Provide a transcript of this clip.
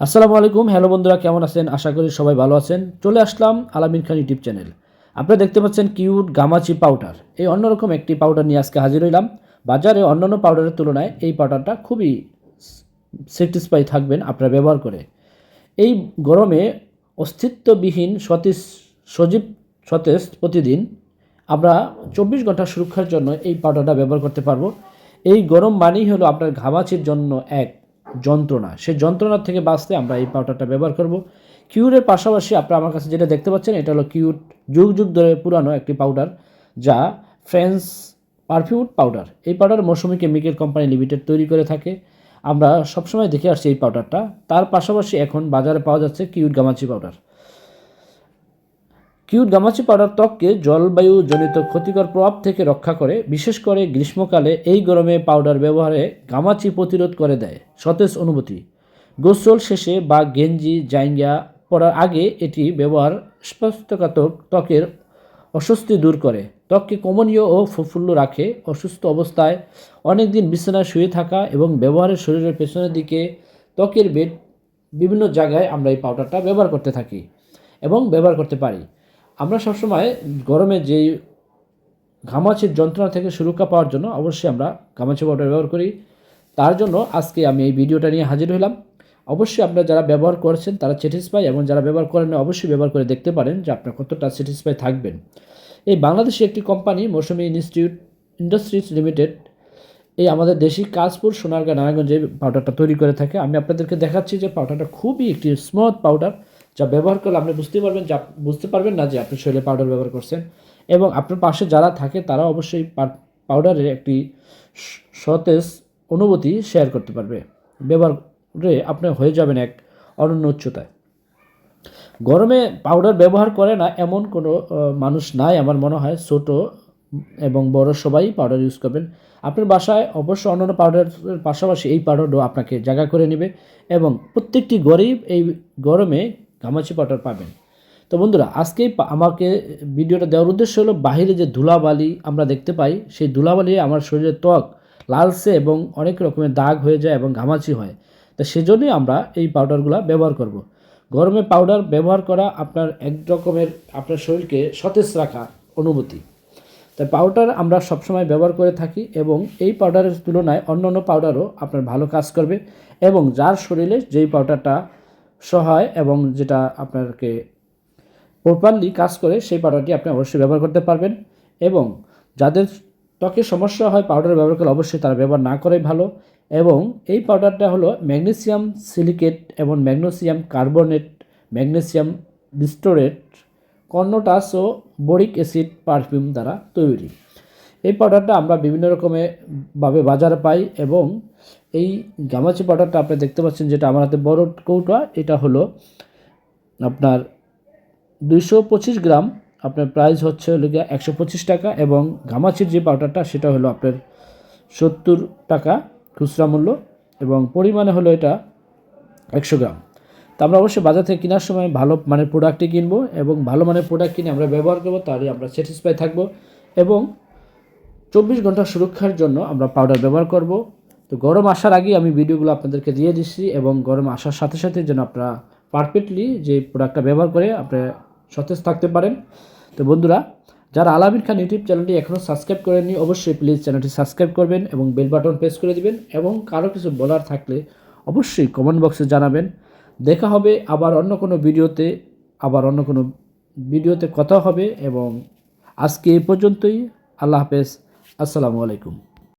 আসসালামু আলাইকুম। হ্যালো বন্ধুরা, কেমন আছেন? আশা করি সবাই ভালো আছেন। চলে আসলাম আলামিন খান ইউটিউব চ্যানেল। আপনারা দেখতে পাচ্ছেন কিউট গামাচি পাউডার। এই অন্যরকম একটি পাউডার নিয়ে আজকে হাজির হইলাম। বাজারে অন্যান্য পাউডারের তুলনায় এই পাউডারটা খুবই স্যাটিসফাই থাকবেন আপনারা ব্যবহার করে। এই গরমে অস্তিত্ববিহীন সতেজ সজীব সতেজ প্রতিদিন আমরা চব্বিশ ঘণ্টা সুরক্ষার জন্য এই পাউডারটা ব্যবহার করতে পারব। এই গরম মানেই হলো আপনার ঘামাচির জন্য এক যন্ত্রণা। সে যন্ত্রণার থেকে বাঁচতে আমরা এই পাউডারটা ব্যবহার করব। কিউরের পাশাপাশি আপনারা আমার কাছে যেটা দেখতে পাচ্ছেন, এটা হলো কিউট যুগ যুগ ধরে পুরানো একটি পাউডার যা ফ্রেন্স পারফিউড পাউডার এই powder Mousumi chemical company limited তৈরি করে থাকে। আমরা সবসময় দেখে আসছি এই পাউডারটা তার পাশাপাশি এখন বাজারে পাওয়া যাচ্ছে কিউট গামাচি পাউডার কিউট গামাচি পাউডার ত্বককে জলবায়ুজনিত ক্ষতিকর প্রভাব থেকে রক্ষা করে, বিশেষ করে গ্রীষ্মকালে এই গরমে পাউডার ব্যবহারে গামাচি প্রতিরোধ করে দেয়, সতেজ অনুভূতি। গোসল শেষে বা গেঞ্জি, জাইঙ্গা পরার আগে এটি ব্যবহার স্পষ্টকাতক ত্বকের অস্বস্তি দূর করে। ত্বককে কমনীয় ও ফুফুল্ল রাখে, অসুস্থ অবস্থায় অনেক দিন বিছানায় শুয়ে থাকা এবং ব্যবহারের শরীরের পেছনের দিকে ত্বকের বেড বিভিন্ন জায়গায় আমরা এই পাউডারটা ব্যবহার করতে থাকি এবং ব্যবহার করতে পারি। আমরা সবসময় গরমে যেই ঘামাচির যন্ত্রণা থেকে সুরক্ষা পাওয়ার জন্য অবশ্যই আমরা ঘামাচি পাউডার ব্যবহার করি। তার জন্য আজকে আমি এই ভিডিওটা নিয়ে হাজির হলাম অবশ্যই আপনারা যারা ব্যবহার করছেন তারা স্যাটিসফাই এবং যারা ব্যবহার করেন অবশ্যই ব্যবহার করে দেখতে পারেন যে আপনার কতটা স্যাটিসফাই থাকবেন। এই বাংলাদেশি একটি company Mousumi institute industries limited, এই আমাদের দেশি কাজপুর সোনারগাঁ, নারায়ণগঞ্জে পাউডারটা তৈরি করে থাকে। আমি আপনাদেরকে দেখাচ্ছি যে পাউডারটা খুবই একটি স্মুথ পাউডার যা ব্যবহার করলে আপনি বুঝতে পারবেন যে বুঝতে পারবেন না যে আপনি শরীরে পাউডার ব্যবহার করছেন। এবং আপনার পাশে যারা থাকে, তারা অবশ্যই পাউডারের একটি সতেজ অনুভূতি শেয়ার করতে পারবে। ব্যবহারে আপনি হয়ে যাবেন এক অনন্য উচ্চতায়। গরমে পাউডার ব্যবহার করে না এমন কোনো মানুষ নাই আমার মনে হয়। ছোট এবং বড় সবাই পাউডার ইউজ করবেন। আপনার বাসায় অবশ্যই অন্যান্য পাউডারের পাশাপাশি এই পাউডারও আপনাকে জায়গা করে নেবে। এবং প্রত্যেকটি গরিব এই গরমে গামাচি পাউডার পাবেন। তো বন্ধুরা, আজকে আমাকে ভিডিওটা দেওয়ার উদ্দেশ্য হলো বাইরে যে ধুলাবালি আমরা দেখতে পাই, সেই ধুলাবালি আমার শরীরের ত্বক, লালসে এবং অনেক রকমের দাগ হয়ে যায় এবং ঘামাচি হয়। তো সেজন্যই আমরা এই পাউডারগুলো ব্যবহার করব। গরমে পাউডার ব্যবহার করা আপনার এক রকমের আপনার শরীরকে সতেজ রাখা অনুভূতি। তাই পাউডার আমরা সবসময় ব্যবহার করে থাকি এবং এই পাউডারের তুলনায় অন্য অন্য পাউডারও আপনার ভালো কাজ করবে এবং যার শরীরে যেই পাউডারটা সহায় এবং যেটা আপনাকে প্রপারলি কাজ করে, সেই পাউডারটি আপনি অবশ্যই ব্যবহার করতে পারবেন এবং যাদের ত্বকের সমস্যা হয়, পাউডার ব্যবহার করলে অবশ্যই তারা ব্যবহার না করাই ভালো এবং এই পাউডারটা হলো ম্যাগনেসিয়াম সিলিকেট এবং ম্যাগনেসিয়াম কার্বনেট, ম্যাগনেসিয়াম ডিস্টোরেট, কর্নোটাস ও বোরিক অ্যাসিড পারফিউম দ্বারা তৈরি। এই পাউডারটা আমরা বিভিন্ন রকমের ভাবে বাজারে পাই এবং এই গামাচি পাউডারটা আপনি দেখতে পাচ্ছেন যেটা আমার হাতে বড় কৌটা, এটা হলো আপনার দুইশো পঁচিশ গ্রাম, আপনার প্রাইস হচ্ছে হলো গিয়ে একশো পঁচিশ টাকা এবং গামাচির যে পাউডারটা সেটা হলো আপনার সত্তর টাকা খুচরা মূল্য এবং পরিমাণে হলো এটা একশো গ্রাম। তো আমরা অবশ্যই বাজার থেকে কেনার সময় ভালো মানের প্রোডাক্টই কিনবো এবং ভালো মানের প্রোডাক্ট কিনে আমরা ব্যবহার করব, তারই আমরা স্যাটিসফাই থাকব এবং চব্বিশ ঘণ্টা সুরক্ষার জন্য আমরা পাউডার ব্যবহার করব। তো গরম আসার আগেই আমি ভিডিওগুলো আপনাদেরকে দিয়ে দিচ্ছি এবং গরম আসার সাথে সাথে যেন আপনারা পারফেক্টলি যে প্রোডাক্টটা ব্যবহার করে আপনি সতেজ থাকতে পারেন। তো বন্ধুরা, যারা আলামিন খান ইউটিউব চ্যানেলটি এখনও সাবস্ক্রাইব করেননি, অবশ্যই প্লিজ চ্যানেলটি সাবস্ক্রাইব করবেন এবং বেল বাটন প্রেস করে দিবেন এবং কারও কিছু বলার থাকলে অবশ্যই কমেন্ট বক্সে জানাবেন। দেখা হবে আবার অন্য কোনো ভিডিওতে, আবার অন্য কোনো ভিডিওতে কথা হবে এবং আজকে এ পর্যন্তই। আল্লাহ হাফেজ। আসসালামু আলাইকুম।